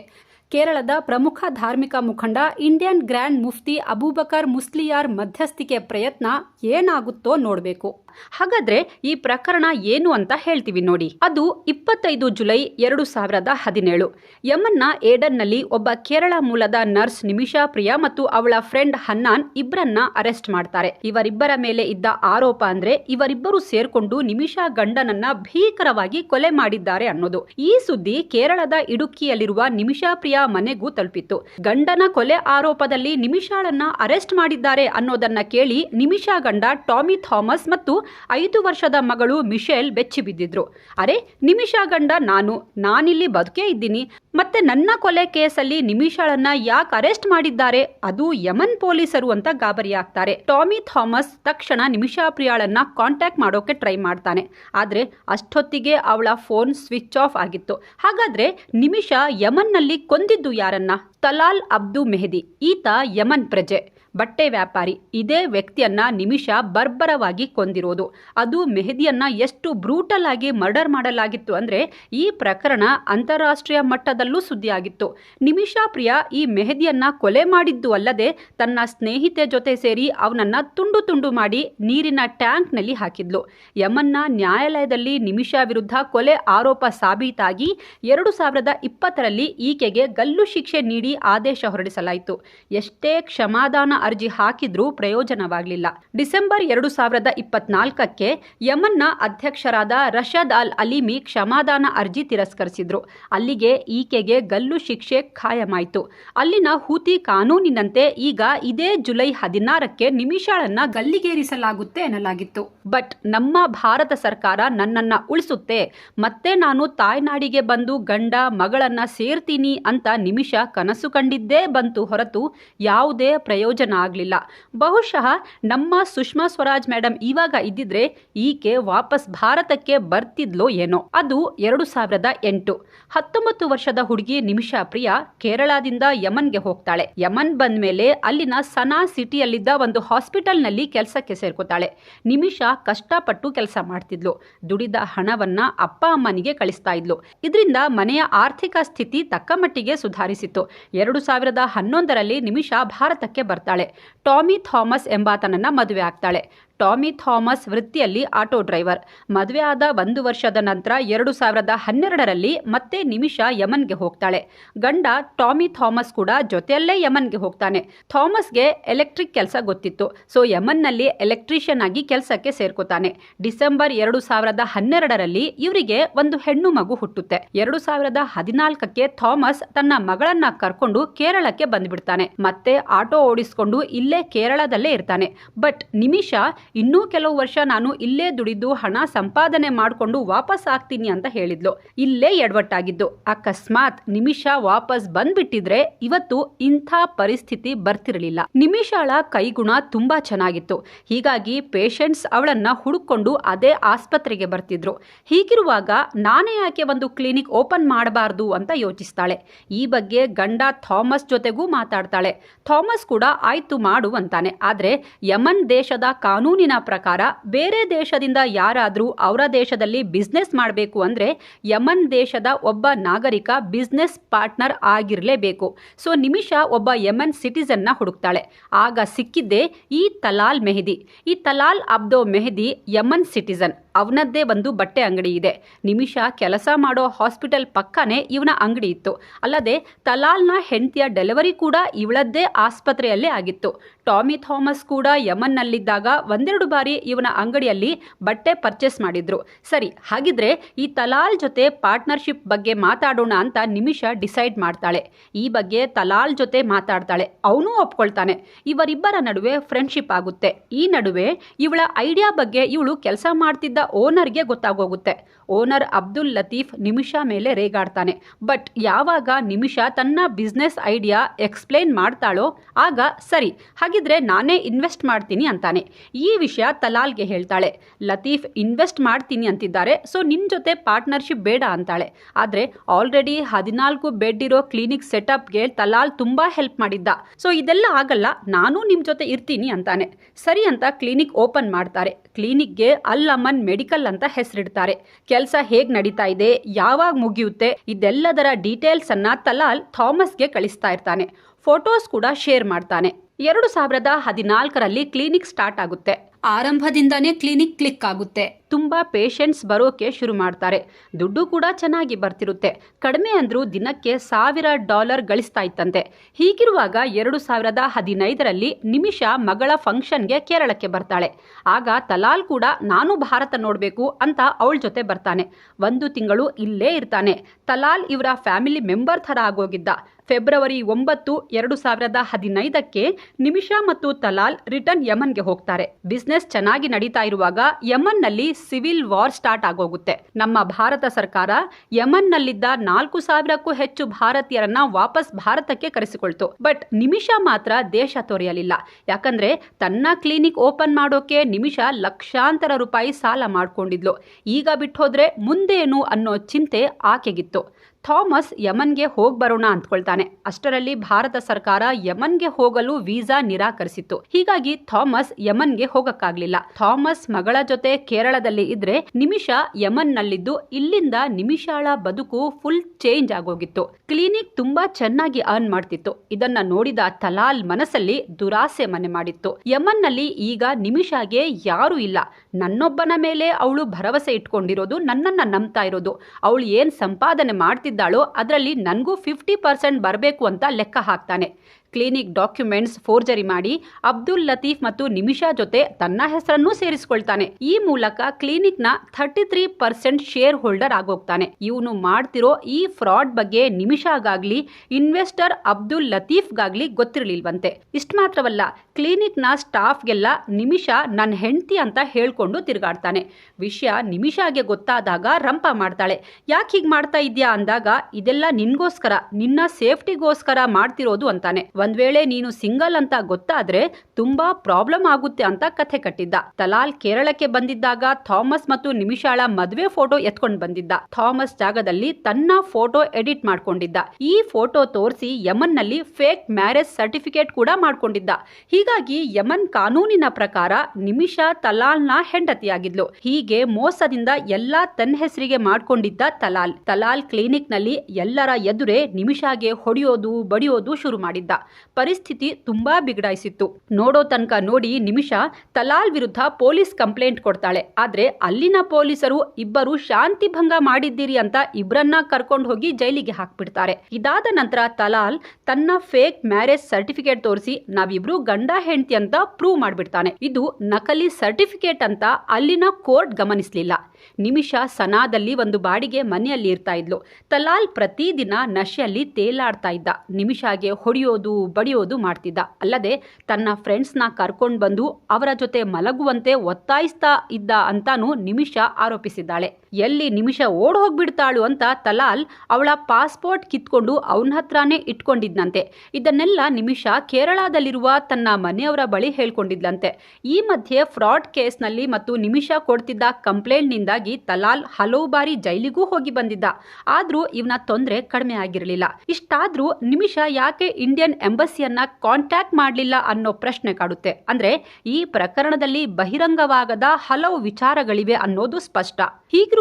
ಕೇರಳದ ಪ್ರಮುಖ ಧಾರ್ಮಿಕ ಮುಖಂಡ ಇಂಡಿಯನ್ ಗ್ರ್ಯಾಂಡ್ ಮುಫ್ತಿ ಅಬೂಬಕರ್ ಮುಸ್ಲಿಯಾರ್ ಮಧ್ಯಸ್ಥಿಕೆ ಪ್ರಯತ್ನ ಏನಾಗುತ್ತೋ ನೋಡಬೇಕು. ಹಾಗಾದ್ರೆ ಈ ಪ್ರಕರಣ ಏನು ಅಂತ ಹೇಳ್ತೀವಿ ನೋಡಿ. ಅದು ಇಪ್ಪತ್ತೈದು ಜುಲೈ ಎರಡು ಸಾವಿರದ ಹದಿನೇಳು. ಯಮನ್ನ ಏಡನ್ನಲ್ಲಿ ಒಬ್ಬ ಕೇರಳ ಮೂಲದ ನರ್ಸ್ ನಿಮಿಷಾ ಪ್ರಿಯಾ ಮತ್ತು ಅವಳ ಫ್ರೆಂಡ್ ಹನ್ನಾನ್ ಇಬ್ಬರನ್ನ ಅರೆಸ್ಟ್ ಮಾಡ್ತಾರೆ. ಇವರಿಬ್ಬರ ಮೇಲೆ ಇದ್ದ ಆರೋಪ ಅಂದ್ರೆ ಇವರಿಬ್ಬರು ಸೇರ್ಕೊಂಡು ನಿಮಿಷಾ ಗಂಡನನ್ನ ಭೀಕರವಾಗಿ ಕೊಲೆ ಮಾಡಿದ್ದಾರೆ ಅನ್ನೋದು. ಈ ಸುದ್ದಿ ಕೇರಳದ ಇಡುಕ್ಕಿಯಲ್ಲಿರುವ ನಿಮಿಷಾ ಪ್ರಿಯಾ ಮನೆಗೂ ತಲುಪಿತ್ತು. ಗಂಡನ ಕೊಲೆ ಆರೋಪದಲ್ಲಿ ನಿಮಿಷಾಳನ್ನ ಅರೆಸ್ಟ್ ಮಾಡಿದ್ದಾರೆ ಅನ್ನೋದನ್ನ ಕೇಳಿ ನಿಮಿಷಾ ಗಂಡ ಟಾಮಿ ಥಾಮಸ್ ಮತ್ತು ಐದು ವರ್ಷದ ಮಗಳು ಮಿಶೆಲ್ ಬೆಚ್ಚಿ ಬಿದ್ದಿದ್ರು ಅರೆ, ನಿಮಿಷ ಗಂಡ ನಾನು. ನಾನಿಲ್ಲಿ ಬದುಕೇ ಇದ್ದೀನಿ. ಮತ್ತೆ ನನ್ನ ಕೊಲೆ ಕೇಸಲ್ಲಿ ನಿಮಿಷಳನ್ನ ಯಾಕೆ ಅರೆಸ್ಟ್ ಮಾಡಿದ್ದಾರೆ? ಅದು ಯಮನ್ ಪೊಲೀಸರು ಅಂತ ಗಾಬರಿ ಆಗ್ತಾರೆ. ಟಾಮಿ ಥಾಮಸ್ ತಕ್ಷಣ ನಿಮಿಷಾ ಪ್ರಿಯಾಳನ್ನ ಕಾಂಟ್ಯಾಕ್ಟ್ ಮಾಡೋಕೆ ಟ್ರೈ ಮಾಡ್ತಾನೆ. ಆದ್ರೆ ಅಷ್ಟೊತ್ತಿಗೆ ಅವಳ ಫೋನ್ ಸ್ವಿಚ್ ಆಫ್ ಆಗಿತ್ತು. ಹಾಗಾದ್ರೆ ನಿಮಿಷಾ ಯಮನ್ನಲ್ಲಿ ಕೊಂದಿದ್ದು ಯಾರನ್ನ? ತಲಾಲ್ ಅಬ್ದು ಮೆಹದಿ. ಈತ ಯಮನ್ ಪ್ರಜೆ. ಬಟ್ಟೆ ವ್ಯಾಪಾರಿ. ಇದೇ ವ್ಯಕ್ತಿಯನ್ನ ನಿಮಿಷ ಬರ್ಬರವಾಗಿ ಕೊಂದಿರೋದು. ಅದು ಮೆಹದಿಯನ್ನ ಎಷ್ಟು ಬ್ರೂಟಲ್ ಆಗಿ ಮರ್ಡರ್ ಮಾಡಲಾಗಿತ್ತು ಅಂದ್ರೆ ಈ ಪ್ರಕರಣ ಅಂತಾರಾಷ್ಟ್ರೀಯ ಮಟ್ಟದಲ್ಲೂ ಸುದ್ದಿಯಾಗಿತ್ತು. ನಿಮಿಷಾ ಪ್ರಿಯಾ ಈ ಮೆಹದಿಯನ್ನ ಕೊಲೆ ಮಾಡಿದ್ದು ಅಲ್ಲದೆ ತನ್ನ ಸ್ನೇಹಿತೆ ಜೊತೆ ಸೇರಿ ಅವನನ್ನ ತುಂಡು ತುಂಡು ಮಾಡಿ ನೀರಿನ ಟ್ಯಾಂಕ್ನಲ್ಲಿ ಹಾಕಿದ್ಲು. ಯಮನ್ನ ನ್ಯಾಯಾಲಯದಲ್ಲಿ ನಿಮಿಷಾ ವಿರುದ್ಧ ಕೊಲೆ ಆರೋಪ ಸಾಬೀತಾಗಿ ಎರಡು ಸಾವಿರದ ಇಪ್ಪತ್ತರಲ್ಲಿ ಈಕೆಗೆ ಗಲ್ಲು ಶಿಕ್ಷೆ ನೀಡಿ ಆದೇಶ ಹೊರಡಿಸಲಾಯಿತು. ಎಷ್ಟೇ ಕ್ಷಮಾದಾನ ಅರ್ಜಿ ಹಾಕಿದ್ರೂ ಪ್ರಯೋಜನವಾಗಲಿಲ್ಲ. ಡಿಸೆಂಬರ್ ಎರಡು ಸಾವಿರದ ಇಪ್ಪತ್ನಾಲ್ಕಕ್ಕೆ ಯಮನ್ನ ಅಧ್ಯಕ್ಷರಾದ ರಷದ್ ಅಲ್ ಅಲಿಮಿ ಕ್ಷಮಾದಾನ ಅರ್ಜಿ ತಿರಸ್ಕರಿಸಿದ್ರು. ಅಲ್ಲಿಗೆ ಈಕೆಗೆ ಗಲ್ಲು ಶಿಕ್ಷೆ ಖಾಯಮಾಯಿತು. ಅಲ್ಲಿನ ಹೂತಿ ಕಾನೂನಿನಂತೆ ಈಗ ಇದೇ ಜುಲೈ ಹದಿನಾರಕ್ಕೆ ನಿಮಿಷಾಳನ್ನ ಗಲ್ಲಿಗೇರಿಸಲಾಗುತ್ತೆ ಎನ್ನಲಾಗಿತ್ತು. ಬಟ್ ನಮ್ಮ ಭಾರತ ಸರ್ಕಾರ ನನ್ನನ್ನ ಉಳಿಸುತ್ತೆ. ಮತ್ತೆ ನಾನು ತಾಯ್ನಾಡಿಗೆ ಬಂದು ಗಂಡ ಮಗಳನ್ನ ಸೇರ್ತೀನಿ ಅಂತ ನಿಮಿಷ ಕನಸು ಕಂಡಿದ್ದೇ ಬಂತು ಹೊರತು ಯಾವುದೇ ಪ್ರಯೋಜನ ಆಗಲಿಲ್ಲ. ಬಹುಶಃ ನಮ್ಮ ಸುಷ್ಮಾ ಸ್ವರಾಜ್ ಮೇಡಮ್ ಇವಾಗ ಇದ್ದಿದ್ರೆ ಈಕೆ ವಾಪಸ್ ಭಾರತಕ್ಕೆ ಬರ್ತಿದ್ಲೋ ಏನೋ. ಅದು ಎರಡು ಸಾವಿರದ ಎಂಟು. ಹತ್ತೊಂಬತ್ತು ವರ್ಷದ ಹುಡುಗಿ ನಿಮಿಷಾ ಪ್ರಿಯಾ ಕೇರಳದಿಂದ ಯಮನ್ಗೆ ಹೋಗ್ತಾಳೆ. ಯಮನ್ ಬಂದ ಮೇಲೆ ಅಲ್ಲಿನ ಸನಾ ಸಿಟಿಯಲ್ಲಿದ್ದ ಒಂದು ಹಾಸ್ಪಿಟಲ್ನಲ್ಲಿ ಕೆಲಸಕ್ಕೆ ಸೇರ್ಕೋತಾಳೆ. ನಿಮಿಷಾ ಕಷ್ಟಪಟ್ಟು ಕೆಲಸ ಮಾಡ್ತಿದ್ಲು. ದುಡಿದ ಹಣವನ್ನ ಅಪ್ಪ ಅಮ್ಮನಿಗೆ ಕಳಿಸ್ತಾ ಇದ್ಲು. ಇದರಿಂದ ಮನೆಯ ಆರ್ಥಿಕ ಸ್ಥಿತಿ ತಕ್ಕ ಮಟ್ಟಿಗೆ ಸುಧಾರಿಸಿತ್ತು. ಎರಡು ಸಾವಿರದ ಹನ್ನೊಂದರಲ್ಲಿ ನಿಮಿಷಾ ಭಾರತಕ್ಕೆ ಬರ್ತಾಳೆ. ಟಾಮಿ ಥಾಮಸ್ ಎಂಬಾತನನ್ನ ಮದುವೆ ಆಗ್ತಾಳೆ. ಟಾಮಿ ಥಾಮಸ್ ವೃತ್ತಿಯಲ್ಲಿ ಆಟೋ ಡ್ರೈವರ್. ಮದುವೆ ಆದ ಒಂದು ವರ್ಷದ ನಂತರ ಎರಡು ಸಾವಿರದ ಹನ್ನೆರಡರಲ್ಲಿ ಮತ್ತೆ ನಿಮಿಷ ಯಮನ್ಗೆ ಹೋಗ್ತಾಳೆ. ಗಂಡ ಟಾಮಿ ಥಾಮಸ್ ಕೂಡ ಜೊತೆಯಲ್ಲೇ ಯಮನ್ಗೆ ಹೋಗ್ತಾನೆ. ಥಾಮಸ್ಗೆ ಎಲೆಕ್ಟ್ರಿಕ್ ಕೆಲಸ ಗೊತ್ತಿತ್ತು. ಸೊ, ಯಮನ್ನಲ್ಲಿ ಎಲೆಕ್ಟ್ರಿಷಿಯನ್ ಆಗಿ ಕೆಲಸಕ್ಕೆ ಸೇರ್ಕೋತಾನೆ. ಡಿಸೆಂಬರ್ ಎರಡು ಸಾವಿರದ ಹನ್ನೆರಡರಲ್ಲಿ ಇವರಿಗೆ ಒಂದು ಹೆಣ್ಣು ಮಗು ಹುಟ್ಟುತ್ತೆ. ಎರಡು ಸಾವಿರದ ಹದಿನಾಲ್ಕಕ್ಕೆ ಥಾಮಸ್ ತನ್ನ ಮಗಳನ್ನ ಕರ್ಕೊಂಡು ಕೇರಳಕ್ಕೆ ಬಂದ್ಬಿಡ್ತಾನೆ. ಮತ್ತೆ ಆಟೋ ಓಡಿಸ್ಕೊಂಡು ಇಲ್ಲೇ ಕೇರಳದಲ್ಲೇ ಇರ್ತಾನೆ. ಬಟ್ ನಿಮಿಷ ಇನ್ನೂ ಕೆಲವು ವರ್ಷ ನಾನು ಇಲ್ಲೇ ದುಡಿದು ಹಣ ಸಂಪಾದನೆ ಮಾಡಿಕೊಂಡು ವಾಪಸ್ ಆಗ್ತೀನಿ ಅಂತ ಹೇಳಿದ್ಲು. ಇಲ್ಲೇ ಎಡವಟ್ಟಾಗಿದ್ದು. ಅಕಸ್ಮಾತ್ ನಿಮಿಷ ವಾಪಸ್ ಬಂದ್ಬಿಟ್ಟಿದ್ರೆ ಇವತ್ತು ಇಂಥ ಪರಿಸ್ಥಿತಿ ಬರ್ತಿರಲಿಲ್ಲ. ನಿಮಿಷಾಳ ಕೈಗುಣ ತುಂಬಾ ಚೆನ್ನಾಗಿತ್ತು. ಹೀಗಾಗಿ ಪೇಷಂಟ್ಸ್ ಅವಳನ್ನ ಹುಡುಕೊಂಡು ಅದೇ ಆಸ್ಪತ್ರೆಗೆ ಬರ್ತಿದ್ರು. ಹೀಗಿರುವಾಗ ನಾನೇ ಯಾಕೆ ಒಂದು ಕ್ಲಿನಿಕ್ ಓಪನ್ ಮಾಡಬಾರದು ಅಂತ ಯೋಚಿಸ್ತಾಳೆ. ಈ ಬಗ್ಗೆ ಗಂಡ ಥಾಮಸ್ ಜೊತೆಗೂ ಮಾತಾಡ್ತಾಳೆ. ಥಾಮಸ್ ಕೂಡ ಆಯ್ತು ಮಾಡು ಅಂತಾನೆ. ಆದ್ರೆ ಯಮನ್ ದೇಶದ ಕಾನೂನಿನ ಪ್ರಕಾರ ಬೇರೆ ದೇಶದಿಂದ ಯಾರಾದರೂ ಅವರ ದೇಶದಲ್ಲಿ ಬಿಸ್ನೆಸ್ ಮಾಡಬೇಕು ಅಂದ್ರೆ ಯಮನ್ ದೇಶದ ಒಬ್ಬ ನಾಗರಿಕ ಬಿಸ್ನೆಸ್ ಪಾರ್ಟ್ನರ್ ಆಗಿರಲೇಬೇಕು. ಸೊ ನಿಮಿಷ ಒಬ್ಬ ಯಮನ್ ಸಿಟಿಸನ್ನ ಹುಡುಕ್ತಾಳೆ. ಆಗ ಸಿಕ್ಕಿದ್ದೇ ಈ ತಲಾಲ್ ಮೆಹದಿ. ಈ Talal Abdo Mehdi Yemen citizen ಅವನದ್ದೇ ಒಂದು ಬಟ್ಟೆ ಅಂಗಡಿ ಇದೆ. ನಿಮಿಷ ಕೆಲಸ ಮಾಡೋ ಹಾಸ್ಪಿಟಲ್ ಪಕ್ಕನೇ ಇವನ ಅಂಗಡಿ ಇತ್ತು. ಅಲ್ಲದೆ ತಲಾಲ್ನ ಹೆಂಡತಿಯ ಡೆಲಿವರಿ ಕೂಡ ಇವಳದ್ದೇ ಆಸ್ಪತ್ರೆಯಲ್ಲೇ ಆಗಿತ್ತು. ಟಾಮಿ ಥಾಮಸ್ ಕೂಡ ಯಮನ್ನಲ್ಲಿದ್ದಾಗ ಒಂದೆರಡು ಬಾರಿ ಇವನ ಅಂಗಡಿಯಲ್ಲಿ ಬಟ್ಟೆ ಪರ್ಚೇಸ್ ಮಾಡಿದ್ರು. ಸರಿ, ಹಾಗಿದ್ರೆ ಈ ತಲಾಲ್ ಜೊತೆ ಪಾರ್ಟ್ನರ್ಶಿಪ್ ಬಗ್ಗೆ ಮಾತಾಡೋಣ ಅಂತ ನಿಮಿಷ ಡಿಸೈಡ್ ಮಾಡ್ತಾಳೆ. ಈ ಬಗ್ಗೆ ತಲಾಲ್ ಜೊತೆ ಮಾತಾಡ್ತಾಳೆ. ಅವನು ಒಪ್ಕೊಳ್ತಾನೆ. ಇವರಿಬ್ಬರ ನಡುವೆ ಫ್ರೆಂಡ್ಶಿಪ್ ಆಗುತ್ತೆ. ಈ ನಡುವೆ ಇವಳ ಐಡಿಯಾ ಬಗ್ಗೆ ಇವಳು ಕೆಲಸ ಮಾಡ್ತಿದ್ದ ಓನರ್ಗೆ ಗೊತ್ತಾಗೋಗುತ್ತೆ. ಓನರ್ ಅಬ್ದುಲ್ ಲತೀಫ್ ನಿಮಿಷ ಮೇಲೆ ರೇಗಾಡ್ತಾನೆ. ಬಟ್ ಯಾವಾಗ ನಿಮಿಷ ತನ್ನ ಬಿಸ್ನೆಸ್ ಐಡಿಯಾ ಎಕ್ಸ್ಪ್ಲೇನ್ ಮಾಡ್ತಾಳೋ ಆಗ ಸರಿ, ಹಾಗಿದ್ರೆ ನಾನೇ ಇನ್ವೆಸ್ಟ್ ಮಾಡ್ತೀನಿ ಅಂತಾನೆ. ಈ ವಿಷಯ ತಲಾಲ್ಗೆ ಹೇಳ್ತಾಳೆ. ಲತೀಫ್, ಇನ್ವೆಸ್ಟ್ ಮಾಡ್ತೀನಿ ಅಂತಿದ್ದಾರೆ, ಸೊ ನಿನ್ನ ಜೊತೆ ಪಾರ್ಟ್ನರ್ಶಿಪ್ ಬೇಡ ಅಂತಾಳೆ. ಆದರೆ ಆಲ್ರೆಡಿ ಹದಿನಾಲ್ಕು ಬೆಡ್ ಇರೋ ಕ್ಲಿನಿಕ್ ಸೆಟಪ್ಗೆ ತಲಾಲ್ ತುಂಬ ಹೆಲ್ಪ್ ಮಾಡಿದ್ದ. ಸೊ ಇದೆಲ್ಲ ಆಗಲ್ಲ, ನಾನು ನಿಮ್ಮ ಜೊತೆ ಇರ್ತೀನಿ ಅಂತಾನೆ. ಸರಿ ಅಂತ ಕ್ಲಿನಿಕ್ ಓಪನ್ ಮಾಡ್ತಾರೆ. ಕ್ಲಿನಿಕ್ಗೆ ಅಲ್ ಅಮನ್ ಮೆಡಿಕಲ್ ಅಂತ ಹೆಸರಿಡ್ತಾರೆ. ಕೆಲಸ ಹೇಗೆ ನಡೀತಾ ಇದೆ, ಯಾವಾಗ ಮುಗಿಯುತ್ತೆ, ಇದೆಲ್ಲದರ ಡೀಟೇಲ್ಸ್ ಅನ್ನ ತಲಾಲ್ ಥಾಮಸ್ಗೆ ಕಳಿಸ್ತಾ ಇರ್ತಾನೆ. ಫೋಟೋಸ್ ಕೂಡ ಶೇರ್ ಮಾಡ್ತಾನೆ. ಎರಡು ಸಾವಿರದ ಹದಿನಾಲ್ಕರಲ್ಲಿ ಕ್ಲಿನಿಕ್ ಸ್ಟಾರ್ಟ್ ಆಗುತ್ತೆ. ಆರಂಭದಿಂದನೇ ಕ್ಲಿನಿಕ್ ಕ್ಲಿಕ್ ಆಗುತ್ತೆ. ತುಂಬ ಪೇಷಂಟ್ಸ್ ಬರೋಕೆ ಶುರು ಮಾಡ್ತಾರೆ. ದುಡ್ಡು ಕೂಡ ಚೆನ್ನಾಗಿ ಬರ್ತಿರುತ್ತೆ. ಕಡಿಮೆ ಅಂದ್ರೂ ದಿನಕ್ಕೆ ಸಾವಿರ ಡಾಲರ್ ಗಳಿಸ್ತಾ ಇತ್ತಂತೆ. ಹೀಗಿರುವಾಗ ಎರಡು ಸಾವಿರದ ಹದಿನೈದರಲ್ಲಿ ನಿಮಿಷ ಮಗಳ ಫಂಕ್ಷನ್ಗೆ ಕೇರಳಕ್ಕೆ ಬರ್ತಾಳೆ. ಆಗ ತಲಾಲ್ ಕೂಡ, ನಾನು ಭಾರತ ನೋಡಬೇಕು ಅಂತ ಅವಳ ಜೊತೆ ಬರ್ತಾನೆ. ಒಂದು ತಿಂಗಳು ಇಲ್ಲೇ ಇರ್ತಾನೆ. ತಲಾಲ್ ಇವರ ಫ್ಯಾಮಿಲಿ ಮೆಂಬರ್ ಥರ ಆಗೋಗಿದ್ದ. ಫೆಬ್ರವರಿ ಒಂಬತ್ತು, ಎರಡು ಸಾವಿರದ ಹದಿನೈದಕ್ಕೆ ನಿಮಿಷ ಮತ್ತು ತಲಾಲ್ ರಿಟರ್ನ್ ಯಮನ್ಗೆ ಹೋಗ್ತಾರೆ. ಬಿಸ್ನೆಸ್ ಚೆನ್ನಾಗಿ ನಡೀತಾ ಇರುವಾಗ ಯಮನ್ನಲ್ಲಿ ಸಿವಿಲ್ ವಾರ್ ಸ್ಟಾರ್ಟ್ ಆಗೋಗುತ್ತೆ. ನಮ್ಮ ಭಾರತ ಸರ್ಕಾರ ಯಮನ್ನಲ್ಲಿದ್ದ ನಾಲ್ಕು ಸಾವಿರಕ್ಕೂ ಹೆಚ್ಚು ಭಾರತೀಯರನ್ನ ವಾಪಸ್ ಭಾರತಕ್ಕೆ ಕರೆಸಿಕೊಳ್ತು. ಬಟ್ ನಿಮಿಷಾ ಮಾತ್ರ ದೇಶ ತೊರೆಯಲಿಲ್ಲ. ಯಾಕಂದ್ರೆ ತನ್ನ ಕ್ಲಿನಿಕ್ ಓಪನ್ ಮಾಡೋಕೆ ನಿಮಿಷಾ ಲಕ್ಷಾಂತರ ರೂಪಾಯಿ ಸಾಲ ಮಾಡ್ಕೊಂಡಿದ್ಲು. ಈಗ ಬಿಟ್ಟೋದ್ರೆ ಮುಂದೇನು ಅನ್ನೋ ಚಿಂತೆ ಆಕೆಗಿತ್ತು. ಥಾಮಸ್ ಯಮನ್ಗೆ ಹೋಗಿ ಬರೋಣ ಅಂದ್ಕೊಳ್ತಾನೆ ಅಷ್ಟರಲ್ಲಿ ಭಾರತ ಸರ್ಕಾರ ಯಮನ್ಗೆ ಹೋಗಲು ವೀಸಾ ನಿರಾಕರಿಸಿತ್ತು. ಹೀಗಾಗಿ ಥಾಮಸ್ ಯಮನ್ಗೆ ಹೋಗಕ್ಕಾಗ್ಲಿಲ್ಲ. ಥಾಮಸ್ ಮಗಳ ಜೊತೆ ಕೇರಳದಲ್ಲಿ ಇದ್ರೆ ನಿಮಿಷ ಯಮನ್ನಲ್ಲಿದ್ದು ಇಲ್ಲಿಂದ ನಿಮಿಷಾಳ ಬದುಕು ಫುಲ್ ಚೇಂಜ್ ಆಗೋಗಿತ್ತು. ಕ್ಲಿನಿಕ್ ತುಂಬಾ ಚೆನ್ನಾಗಿ ಅರ್ನ್ ಮಾಡ್ತಿತ್ತು. ಇದನ್ನ ನೋಡಿದ ತಲಾಲ್ ಮನಸ್ಸಲ್ಲಿ ದುರಾಸೆ ಮನೆ ಮಾಡಿತ್ತು. ಯಮನ್ನಲ್ಲಿ ಈಗ ನಿಮಿಷಾಗೆ ಯಾರು ಇಲ್ಲ. ನನ್ನೊಬ್ಬನ ಮೇಲೆ ಅವಳು ಭರವಸೆ ಇಟ್ಕೊಂಡಿರೋದು, ನನ್ನನ್ನ ನಂಬ್ತಾ ಇರೋದು. ಅವಳು ಏನ್ ಸಂಪಾದನೆ ಮಾಡ್ತಿದ್ದಾಳೋ ಅದರಲ್ಲಿ ನನಗೂ ಫಿಫ್ಟಿ ಪರ್ಸೆಂಟ್ ಬರಬೇಕು ಅಂತ ಲೆಕ್ಕ ಹಾಕ್ತಾನೆ. ಕ್ಲಿನಿಕ್ ಡಾಕ್ಯುಮೆಂಟ್ಸ್ ಫೋರ್ಜರಿ ಮಾಡಿ ಅಬ್ದುಲ್ ಲತೀಫ್ ಮತ್ತು ನಿಮಿಷಾ ಜೊತೆ ತನ್ನ ಹೆಸರನ್ನು ಸೇರಿಸಿಕೊಳ್ತಾನೆ. ಈ ಮೂಲಕ ಕ್ಲಿನಿಕ್ನ thirty three percent shareholder ಆಗೋಗ್ತಾನೆ. ಇವನು ಮಾಡ್ತಿರೋ ಈ ಫ್ರಾಡ್ ಬಗ್ಗೆ ನಿಮಿಷಾಗಾಗ್ಲಿ, ಇನ್ವೆಸ್ಟರ್ ಅಬ್ದುಲ್ ಲತೀಫ್ಗಾಗ್ಲಿ ಗೊತ್ತಿರಲಿಲ್ವಂತೆ. ಇಷ್ಟು ಮಾತ್ರವಲ್ಲ, ಕ್ಲಿನಿಕ್ನ ಸ್ಟಾಫ್ಗೆಲ್ಲ ನಿಮಿಷಾ ನನ್ನ ಹೆಂಡತಿ ಅಂತ ಹೇಳ್ಕೊಂಡು ತಿರುಗಾಡ್ತಾನೆ. ವಿಷಯ ನಿಮಿಷಾಗೆ ಗೊತ್ತಾದಾಗ ರಂಪ ಮಾಡ್ತಾಳೆ. ಯಾಕೆ ಹೀಗೆ ಮಾಡ್ತಾ ಇದ್ಯಾ ಅಂದಾಗ, ಇದೆಲ್ಲ ನಿನ್ಗೋಸ್ಕರ, ನಿನ್ನ ಸೇಫ್ಟಿಗೋಸ್ಕರ ಮಾಡ್ತಿರೋದು ಅಂತಾನೆ. ಒಂದ್ ವೇಳೆ ನೀನು ಸಿಂಗಲ್ ಅಂತ ಗೊತ್ತಾದ್ರೆ ತುಂಬಾ ಪ್ರಾಬ್ಲಮ್ ಆಗುತ್ತೆ ಅಂತ ಕಥೆ ಕಟ್ಟಿದ್ದ. ತಲಾಲ್ ಕೇರಳಕ್ಕೆ ಬಂದಿದ್ದಾಗ ಥಾಮಸ್ ಮತ್ತು ನಿಮಿಷಾಳ ಮದುವೆ ಫೋಟೋ ಎತ್ಕೊಂಡು ಬಂದಿದ್ದ. ಥಾಮಸ್ ಜಾಗದಲ್ಲಿ ತನ್ನ ಫೋಟೋ ಎಡಿಟ್ ಮಾಡ್ಕೊಂಡಿದ್ದ. ಈ ಫೋಟೋ ತೋರಿಸಿ ಯಮನ್ನಲ್ಲಿ ಫೇಕ್ ಮ್ಯಾರೇಜ್ ಸರ್ಟಿಫಿಕೇಟ್ ಕೂಡ ಮಾಡ್ಕೊಂಡಿದ್ದ. ಹೀಗಾಗಿ ಯಮನ್ ಕಾನೂನಿನ ಪ್ರಕಾರ ನಿಮಿಷಾ ತಲಾಲ್ನ ಹೆಂಡತಿಯಾಗಿದ್ಲು. ಹೀಗೆ ಮೋಸದಿಂದ ಎಲ್ಲಾ ತನ್ನ ಹೆಸರಿಗೆ ಮಾಡ್ಕೊಂಡಿದ್ದ ತಲಾಲ್. ತಲಾಲ್ ಕ್ಲಿನಿಕ್ನಲ್ಲಿ ಎಲ್ಲರ ಎದುರೇ ನಿಮಿಷಾಗೆ ಹೊಡೆಯೋದು, ಬಡಿಯೋದು ಶುರು ಮಾಡಿದ್ದ. ಪರಿಸ್ಥಿತಿ ತುಂಬಾ ಬಿಗಡಾಯಿಸಿತ್ತು. ನೋಡೋ ತನಕ ನೋಡಿ ನಿಮಿಷ ತಲಾಲ್ ವಿರುದ್ಧ ಪೊಲೀಸ್ ಕಂಪ್ಲೇಂಟ್ ಕೊಡ್ತಾಳೆ. ಆದ್ರೆ ಅಲ್ಲಿನ ಪೊಲೀಸರು ಇಬ್ಬರು ಶಾಂತಿ ಭಂಗ ಮಾಡಿದ್ದೀರಿ ಅಂತ ಇಬ್ಬರನ್ನ ಕರ್ಕೊಂಡು ಹೋಗಿ ಜೈಲಿಗೆ ಹಾಕ್ಬಿಡ್ತಾರೆ. ಇದಾದ ನಂತರ ತಲಾಲ್ ತನ್ನ ಫೇಕ್ ಮ್ಯಾರೇಜ್ ಸರ್ಟಿಫಿಕೇಟ್ ತೋರಿಸಿ ನಾವಿಬ್ರು ಗಂಡ ಹೆಂಡತಿ ಅಂತ ಪ್ರೂವ್ ಮಾಡ್ಬಿಡ್ತಾನೆ. ಇದು ನಕಲಿ ಸರ್ಟಿಫಿಕೇಟ್ ಅಂತ ಅಲ್ಲಿನ ಕೋರ್ಟ್ ಗಮನಿಸಲಿಲ್ಲ. ನಿಮಿಷ ಸನಾದಲ್ಲಿ ಒಂದು ಬಾಡಿಗೆ ಮನೆಯಲ್ಲಿ ಇರ್ತಾ ಇದ್ಲು. ತಲಾಲ್ ಪ್ರತಿದಿನ ನಶೆಯಲ್ಲಿ ತೇಲಾಡ್ತಾ ಇದ್ದ. ನಿಮಿಷಾಗೆ ಹೊಡೆಯೋದು, ಬಡಿಯೋದು ಮಾಡ್ತಿದ್ದ. ಅಲ್ಲದೆ ತನ್ನ ಫ್ರೆಂಡ್ಸ್ನ ಕರ್ಕೊಂಡು ಬಂದು ಅವರ ಜೊತೆ ಮಲಗುವಂತೆ ಒತ್ತಾಯಿಸ್ತಾ ಇದ್ದ ಅಂತಾನೂ ನಿಮಿಷ ಆರೋಪಿಸಿದ್ದಾಳೆ. ಎಲ್ಲಿ ನಿಮಿಷ ಓಡ್ ಹೋಗ್ಬಿಡ್ತಾಳು ಅಂತ ತಲಾಲ್ ಅವಳ ಪಾಸ್ಪೋರ್ಟ್ ಕಿತ್ಕೊಂಡು ಅವನ ಹತ್ರನೇ ಇಟ್ಕೊಂಡಿದ್ನಂತೆ. ಇದನ್ನೆಲ್ಲ ನಿಮಿಷ ಕೇರಳದಲ್ಲಿರುವ ತನ್ನ ಮನೆಯವರ ಬಳಿ ಹೇಳ್ಕೊಂಡಿದ್ಲಂತೆ. ಈ ಮಧ್ಯೆ ಫ್ರಾಡ್ ಕೇಸ್ನಲ್ಲಿ ಮತ್ತು ನಿಮಿಷ ಕೊಡ್ತಿದ್ದ ಕಂಪ್ಲೇಂಟ್ನಿಂದಾಗಿ ತಲಾಲ್ ಹಲವು ಬಾರಿ ಜೈಲಿಗೂ ಹೋಗಿ ಬಂದಿದ್ದ. ಆದರೂ ಇವನ ತೊಂದರೆ ಕಡಿಮೆ ಆಗಿರಲಿಲ್ಲ. ಇಷ್ಟಾದರೂ ನಿಮಿಷ ಯಾಕೆ ಇಂಡಿಯನ್ ಎಂಬಸಿಯನ್ನ ಕಾಂಟ್ಯಾಕ್ಟ್ ಮಾಡಲಿಲ್ಲ ಅನ್ನೋ ಪ್ರಶ್ನೆ ಕಾಡುತ್ತೆ. ಅಂದ್ರೆ ಈ ಪ್ರಕರಣದಲ್ಲಿ ಬಹಿರಂಗವಾಗದ ಹಲವು ವಿಚಾರಗಳಿವೆ ಅನ್ನೋದು ಸ್ಪಷ್ಟ.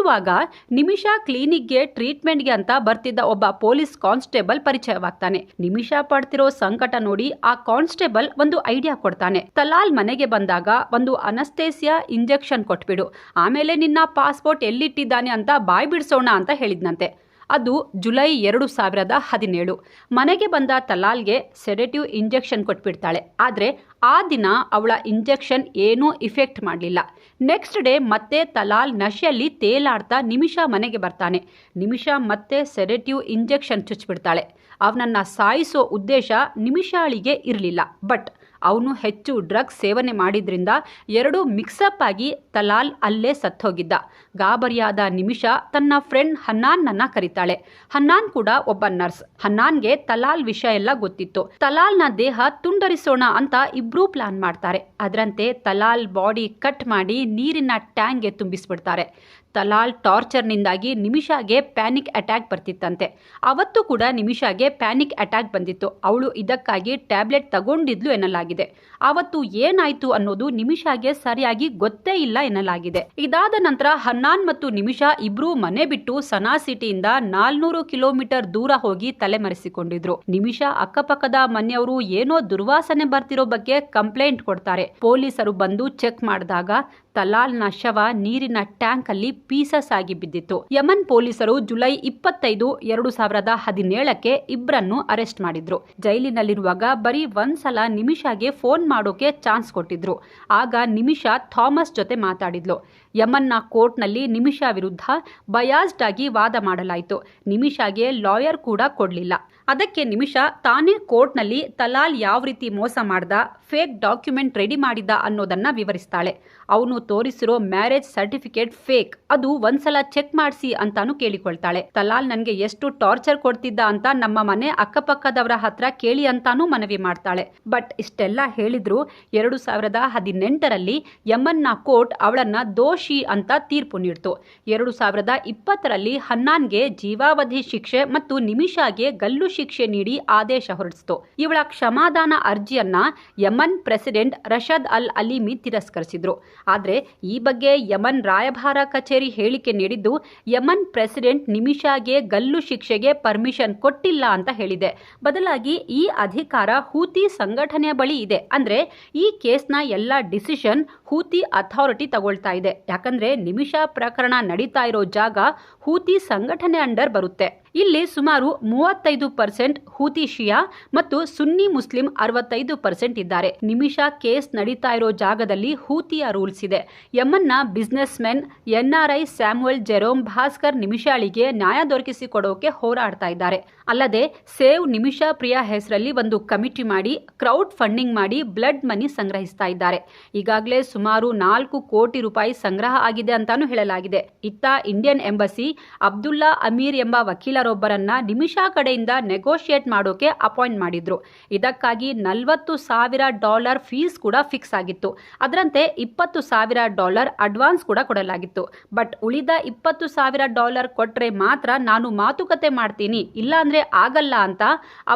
ಹೀಗಿರುವಾಗ ಗೆ ಕ್ಲಿನಿಕ್ಗೆ ಟ್ರೀಟ್ಮೆಂಟ್ಗೆ ಅಂತ ಬರ್ತಿದ್ದ ಒಬ್ಬ ಪೊಲೀಸ್ ಕಾನ್ಸ್ಟೇಬಲ್ ಪರಿಚಯವಾಗ್ತಾನೆ. ನಿಮಿಷಾ ಪಡ್ತಿರೋ ಸಂಕಟ ನೋಡಿ ಆ ಕಾನ್ಸ್ಟೇಬಲ್ ಒಂದು ಐಡಿಯಾ ಕೊಡ್ತಾನೆ. ತಲಾಲ್ ಮನೆಗೆ ಬಂದಾಗ ಒಂದು ಅನಸ್ತೇಸಿಯಾ ಇಂಜೆಕ್ಷನ್ ಕೊಟ್ಬಿಡು. ಆಮೇಲೆ ನಿನ್ನ ಪಾಸ್ಪೋರ್ಟ್ ಎಲ್ಲಿಟ್ಟಿದ್ದಾನೆ ಅಂತ ಬಾಯ್ ಬಿಡಿಸೋಣ ಅಂತ ಹೇಳಿದ್ನಂತೆ. ಅದು ಜುಲೈ ಎರಡು ಸಾವಿರದ ಹದಿನೇಳು. ಮನೆಗೆ ಬಂದ ತಲಾಲ್ಗೆ ಸೆಡೆಟಿವ್ ಇಂಜೆಕ್ಷನ್ ಕೊಟ್ಬಿಡ್ತಾಳೆ. ಆದರೆ ಆ ದಿನ ಅವಳ ಇಂಜೆಕ್ಷನ್ ಏನೂ ಇಫೆಕ್ಟ್ ಮಾಡಲಿಲ್ಲ. ನೆಕ್ಸ್ಟ್ ಡೇ ಮತ್ತೆ ತಲಾಲ್ ನಶೆಯಲ್ಲಿ ತೇಲಾಡ್ತಾ ನಿಮಿಷ ಮನೆಗೆ ಬರ್ತಾನೆ. ನಿಮಿಷ ಮತ್ತೆ ಸೆಡೆಟಿವ್ ಇಂಜೆಕ್ಷನ್ ಚುಚ್ಚಿಬಿಡ್ತಾಳೆ ಅವನನ್ನು ಸಾಯಿಸೋ ಉದ್ದೇಶ ನಿಮಿಷಾಳಿಗೆ ಇರಲಿಲ್ಲ. ಬಟ್ ಅವನು ಹೆಚ್ಚು ಡ್ರಗ್ಸ್ ಸೇವನೆ ಮಾಡಿದ್ರಿಂದ ಎರಡೂ ಮಿಕ್ಸಪ್ ಆಗಿ ತಲಾಲ್ ಅಲ್ಲೇ ಸತ್ತೋಗಿದ್ದ. ಗಾಬರಿಯಾದ ನಿಮಿಷ ತನ್ನ ಫ್ರೆಂಡ್ ಹನ್ನಾನ್ನನ್ನ ಕರೀತಾಳೆ. ಹನ್ನಾನ್ ಕೂಡ ಒಬ್ಬ ನರ್ಸ್. ಹನ್ನಾನ್ಗೆ ತಲಾಲ್ ವಿಷಯ ಎಲ್ಲ ಗೊತ್ತಿತ್ತು. ತಲಾಲ್ನ ದೇಹ ತುಂಡರಿಸೋಣ ಅಂತ ಇಬ್ರೂ ಪ್ಲಾನ್ ಮಾಡ್ತಾರೆ. ಅದರಂತೆ ತಲಾಲ್ ಬಾಡಿ ಕಟ್ ಮಾಡಿ ನೀರಿನ ಟ್ಯಾಂಕ್ಗೆ ತುಂಬಿಸ್ಬಿಡ್ತಾರೆ. ತಲಾಲ್ ಟಾರ್ಚರ್ನಿಂದಾಗಿ ನಿಮಿಷಾಗೆ ಪ್ಯಾನಿಕ್ ಅಟ್ಯಾಕ್ ಬರ್ತಿತ್ತಂತೆ. ಅವತ್ತು ಕೂಡ ನಿಮಿಷಾಗೆ ಪ್ಯಾನಿಕ್ ಅಟ್ಯಾಕ್ ಬಂದಿತ್ತು. ಅವಳು ಇದಕ್ಕಾಗಿ ಟ್ಯಾಬ್ಲೆಟ್ ತಗೊಂಡಿದ್ಲು ಎನ್ನಲಾಗಿದೆ. ಅವತ್ತು ಏನಾಯ್ತು ಅನ್ನೋದು ನಿಮಿಷಾಗೆ ಸರಿಯಾಗಿ ಗೊತ್ತೇ ಇಲ್ಲ ಎನ್ನಲಾಗಿದೆ. ಇದಾದ ನಂತರ ಹನ್ನಾನ್ ಮತ್ತು ನಿಮಿಷಾ ಇಬ್ರು ಮನೆ ಬಿಟ್ಟು ಸನಾ ಸಿಟಿಯಿಂದ ನಾಲ್ನೂರು ಕಿಲೋಮೀಟರ್ ದೂರ ಹೋಗಿ ತಲೆಮರೆಸಿಕೊಂಡಿದ್ರು. ನಿಮಿಷಾ ಅಕ್ಕಪಕ್ಕದ ಮನೆಯವರು ಏನೋ ದುರ್ವಾಸನೆ ಬರ್ತಿರೋ ಬಗ್ಗೆ ಕಂಪ್ಲೇಂಟ್ ಕೊಡ್ತಾರೆ. ಪೊಲೀಸರು ಬಂದು ಚೆಕ್ ಮಾಡಿದಾಗ ತಲಾಲ್ನ ಶವ ನೀರಿನ ಟ್ಯಾಂಕ್ ಅಲ್ಲಿ ಪೀಸಸ್ ಆಗಿ ಬಿದ್ದಿತ್ತು. ಯಮನ್ ಪೊಲೀಸರು ಜುಲೈ ಇಪ್ಪತ್ತೈದು, ಎರಡು ಸಾವಿರದ ಹದಿನೇಳಕ್ಕೆ ಇಬ್ಬರನ್ನು ಅರೆಸ್ಟ್ ಮಾಡಿದ್ರು. ಜೈಲಿನಲ್ಲಿರುವಾಗ ಬರೀ ಒಂದ್ಸಲ ನಿಮಿಷಾಗೆ ಫೋನ್ ಮಾಡೋಕೆ ಚಾನ್ಸ್ ಕೊಟ್ಟಿದ್ರು. ಆಗ ನಿಮಿಷ ಥಾಮಸ್ ಜೊತೆ ಮಾತಾಡಿದ್ಲು. ಯಮನ್ನ ಕೋರ್ಟ್ನಲ್ಲಿ ನಿಮಿಷ ವಿರುದ್ಧ ಬಯಾಸ್ಡ್ ಆಗಿ ವಾದ ಮಾಡಲಾಯಿತು. ನಿಮಿಷಾಗೆ ಲಾಯರ್ ಕೂಡ ಕೊಡಲಿಲ್ಲ. ಅದಕ್ಕೆ ನಿಮಿಷ, ತಾನೇ ಕೋರ್ಟ್ನಲ್ಲಿ ತಲಾಲ್ ಯಾವ ರೀತಿ ಮೋಸ ಮಾಡ್ದ, ಫೇಕ್ ಡಾಕ್ಯುಮೆಂಟ್ ರೆಡಿ ಮಾಡಿದ ಅನ್ನೋದನ್ನ ವಿವರಿಸ್ತಾಳೆ. ಅವನು ತೋರಿಸಿರೋ ಮ್ಯಾರೇಜ್ ಸರ್ಟಿಫಿಕೇಟ್ ಫೇಕ್, ಅದು ಒಂದ್ಸಲ ಚೆಕ್ ಮಾಡಿಸಿ ಅಂತಾನು ಕೇಳಿಕೊಳ್ತಾಳೆ. ತಲಾಲ್ ನನಗೆ ಎಷ್ಟು ಟಾರ್ಚರ್ ಕೊಡ್ತಿದ್ದ ಅಂತ ನಮ್ಮ ಮನೆ ಅಕ್ಕಪಕ್ಕದವರ ಹತ್ರ ಕೇಳಿ ಅಂತಾನೂ ಮನವಿ ಮಾಡ್ತಾಳೆ. ಬಟ್ ಇಷ್ಟೆಲ್ಲ ಹೇಳಿದ್ರು ಎರಡು ಸಾವಿರದ ಹದಿನೆಂಟರಲ್ಲಿ ಯಮನ್ನ ಕೋರ್ಟ್ ಅವಳನ್ನ ದೋಷಿ ಅಂತ ತೀರ್ಪು ನೀಡ್ತು. ಎರಡು ಸಾವಿರದ ಇಪ್ಪತ್ತರಲ್ಲಿ ಹನ್ನಾನ್ಗೆ ಜೀವಾವಧಿ ಶಿಕ್ಷೆ ಮತ್ತು ನಿಮಿಷಾಗೆ ಗಲ್ಲು ನೀಡಿ ಆದೇಶ ಹೊರಡಿಸಿತು. ಇವಳ ಕ್ಷಮಾದಾನ ಅರ್ಜಿಯನ್ನ ಯಮನ್ ಪ್ರೆಸಿಡೆಂಟ್ ರಷದ್ ಅಲ್ ಅಲಿಮಿ ತಿರಸ್ಕರಿಸಿದ್ರು. ಆದರೆ ಈ ಬಗ್ಗೆ ಯಮನ್ ರಾಯಭಾರ ಕಚೇರಿ ಹೇಳಿಕೆ ನೀಡಿದ್ದು ಯಮನ್ ಪ್ರೆಸಿಡೆಂಟ್ ನಿಮಿಷಾಗೆ ಗಲ್ಲು ಶಿಕ್ಷೆಗೆ ಪರ್ಮಿಷನ್ ಕೊಟ್ಟಿಲ್ಲ ಅಂತ ಹೇಳಿದೆ. ಬದಲಾಗಿ ಈ ಅಧಿಕಾರ ಹೂತಿ ಸಂಘಟನೆಯ ಬಳಿ ಇದೆ. ಅಂದ್ರೆ ಈ ಕೇಸ್ನ ಎಲ್ಲ ಡಿಸಿಷನ್ ಹೂತಿ ಅಥಾರಿಟಿ ತಗೊಳ್ತಾ ಇದೆ. ಯಾಕಂದ್ರೆ ನಿಮಿಷ ಪ್ರಕರಣ ನಡೀತಾ ಇರೋ ಜಾಗ ಹೂತಿ ಸಂಘಟನೆ ಅಂಡರ್ ಬರುತ್ತೆ. ಇಲ್ಲಿ ಸುಮಾರು ಮೂವತ್ತೈದು ಪರ್ಸೆಂಟ್ ಹೂತಿ ಶಿಯಾ ಮತ್ತು ಸುನ್ನಿ ಮುಸ್ಲಿಂ ಅರವತ್ತೈದು ಪರ್ಸೆಂಟ್ ಇದ್ದಾರೆ. ನಿಮಿಷ ಕೇಸ್ ನಡೀತಾ ಇರೋ ಜಾಗದಲ್ಲಿ ಹೂತಿಯ ರೂಲ್ಸ್ ಇದೆ. ಯಮನ್ನ businessmen NRI Samuel Jerome Bhaskar ನಿಮಿಷಾಳಿಗೆ ನ್ಯಾಯ ದೊರಕಿಸಿ ಕೊಡೋಕೆ ಹೋರಾಡ್ತಾ ಇದ್ದಾರೆ. ಅಲ್ಲದೆ ಸೇವ್ ನಿಮಿಷ ಪ್ರಿಯ ಹೆಸರಲ್ಲಿ ಒಂದು ಕಮಿಟಿ ಮಾಡಿ ಕ್ರೌಡ್ ಫಂಡಿಂಗ್ ಮಾಡಿ ಬ್ಲಡ್ ಮನಿ ಸಂಗ್ರಹಿಸ್ತಾ ಇದ್ದಾರೆ. ಈಗಾಗಲೇ ಸುಮಾರು ನಾಲ್ಕು ಕೋಟಿ ರೂಪಾಯಿ ಸಂಗ್ರಹ ಆಗಿದೆ ಅಂತಾನು ಹೇಳಲಾಗಿದೆ. ಇತ್ತ ಇಂಡಿಯನ್ ಎಂಬಸಿ ಅಬ್ದುಲ್ಲಾ ಅಮೀರ್ ಎಂಬ ವಕೀಲರೊಬ್ಬರನ್ನ ನಿಮಿಷಾ ಕಡೆಯಿಂದ ನೆಗೋಷಿಯೇಟ್ ಮಾಡೋಕೆ ಅಪಾಯಿಂಟ್ ಮಾಡಿದ್ರು. ಇದಕ್ಕಾಗಿ ನಲವತ್ತು ಸಾವಿರ ಡಾಲರ್ ಫೀಸ್ ಕೂಡ ಫಿಕ್ಸ್ ಆಗಿತ್ತು. ಅದರಂತೆ ಇಪ್ಪತ್ತು ಸಾವಿರ ಡಾಲರ್ ಅಡ್ವಾನ್ಸ್ ಕೂಡ ಕೊಡಲಾಗಿತ್ತು. ಬಟ್ ಉಳಿದ ಇಪ್ಪತ್ತು ಸಾವಿರ ಡಾಲರ್ ಕೊಟ್ಟರೆ ಮಾತ್ರ ನಾನು ಮಾತುಕತೆ ಮಾಡ್ತೀನಿ, ಇಲ್ಲಾಂದ್ರೆ ಆಗಲ್ಲ ಅಂತ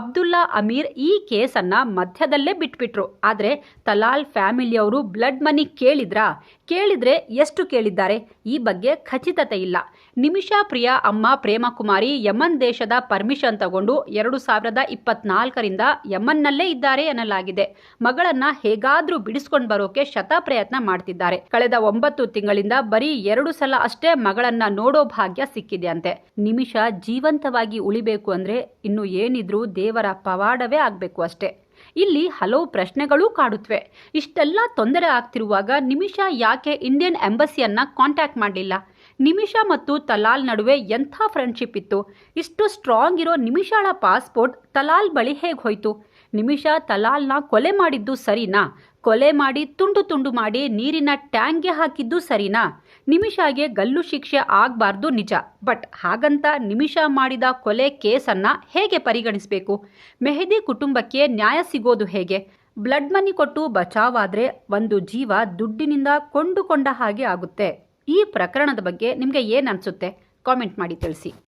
ಅಬ್ದುಲ್ಲಾ ಅಮೀರ್ ಈ ಕೇಸನ್ನ ಮಧ್ಯದಲ್ಲೇ ಬಿಟ್ಬಿಟ್ರು. ಆದ್ರೆ ತಲಾಲ್ ಫ್ಯಾಮಿಲಿಯವರು ಬ್ಲಡ್ ಮನಿ ಕೇಳಿದ್ರಾ? ಕೇಳಿದ್ರೆ ಎಷ್ಟು ಕೇಳಿದ್ದಾರೆ? ಈ ಬಗ್ಗೆ ಖಚಿತತೆ ಇಲ್ಲ. ನಿಮಿಷಾ ಪ್ರಿಯ ಅಮ್ಮ ಪ್ರೇಮಕುಮಾರಿ ಯಮನ್ ದೇಶದ ಪರ್ಮಿಷನ್ ತಗೊಂಡು ಎರಡು ಸಾವಿರದ ಇಪ್ಪತ್ನಾಲ್ಕರಿಂದ ಯಮನ್ನಲ್ಲೇ ಇದ್ದಾರೆ ಎನ್ನಲಾಗಿದೆ ಮಗಳನ್ನ ಹೇಗಾದ್ರೂ ಬಿಡಿಸ್ಕೊಂಡು ಬರೋಕೆ ಶತ ಪ್ರಯತ್ನ ಮಾಡ್ತಿದ್ದಾರೆ. ಕಳೆದ ಒಂಬತ್ತು ತಿಂಗಳಿಂದ ಬರೀ ಎರಡು ಸಲ ಅಷ್ಟೇ ಮಗಳನ್ನ ನೋಡೋ ಭಾಗ್ಯ ಸಿಕ್ಕಿದೆ ಅಂತೆ ನಿಮಿಷ ಜೀವಂತವಾಗಿ ಉಳಿಬೇಕು ಅಂದ್ರೆ ಇನ್ನು ಏನಿದ್ರೂ ದೇವರ ಪವಾಡವೇ ಆಗ್ಬೇಕು ಅಷ್ಟೇ. ಇಲ್ಲಿ ಹಲವು ಪ್ರಶ್ನೆಗಳೂ ಕಾಡುತ್ತವೆ ಇಷ್ಟೆಲ್ಲ ತೊಂದರೆ ಆಗ್ತಿರುವಾಗ ನಿಮಿಷ ಯಾಕೆ ಇಂಡಿಯನ್ ಎಂಬಸಿಯನ್ನ ಕಾಂಟ್ಯಾಕ್ಟ್ ಮಾಡಲಿಲ್ಲ? ನಿಮಿಷ ಮತ್ತು ತಲಾಲ್ ನಡುವೆ ಎಂಥ ಫ್ರೆಂಡ್ಶಿಪ್ ಇತ್ತು? ಇಷ್ಟು ಸ್ಟ್ರಾಂಗ್ ಇರೋ ನಿಮಿಷಾಳ ಪಾಸ್ಪೋರ್ಟ್ ತಲಾಲ್ ಬಳಿ ಹೇಗೆ ಹೋಯಿತು? ನಿಮಿಷ ತಲಾಲ್ನ ಕೊಲೆ ಮಾಡಿದ್ದು ಸರಿನಾ? ಕೊಲೆ ಮಾಡಿ ತುಂಡು ತುಂಡು ಮಾಡಿ ನೀರಿನ ಟ್ಯಾಂಕ್ಗೆ ಹಾಕಿದ್ದು ಸರಿನಾ? ನಿಮಿಷಾಗೆ ಗಲ್ಲು ಶಿಕ್ಷೆ ಆಗಬಾರ್ದು ನಿಜ. ಬಟ್ ಹಾಗಂತ ನಿಮಿಷ ಮಾಡಿದ ಕೊಲೆ ಕೇಸನ್ನು ಹೇಗೆ ಪರಿಗಣಿಸಬೇಕು? ಮೆಹದಿ ಕುಟುಂಬಕ್ಕೆ ನ್ಯಾಯ ಸಿಗೋದು ಹೇಗೆ? ಬ್ಲಡ್ ಮನಿ ಕೊಟ್ಟು ಬಚಾವಾದರೆ ಒಂದು ಜೀವ ದುಡ್ಡಿನಿಂದ ಕೊಂಡುಕೊಂಡ ಹಾಗೆ ಆಗುತ್ತೆ. ಈ ಪ್ರಕರಣದ ಬಗ್ಗೆ ನಿಮಗೆ ಏನು ಅನಿಸುತ್ತೆ? ಕಾಮೆಂಟ್ ಮಾಡಿ ತಿಳಿಸಿ.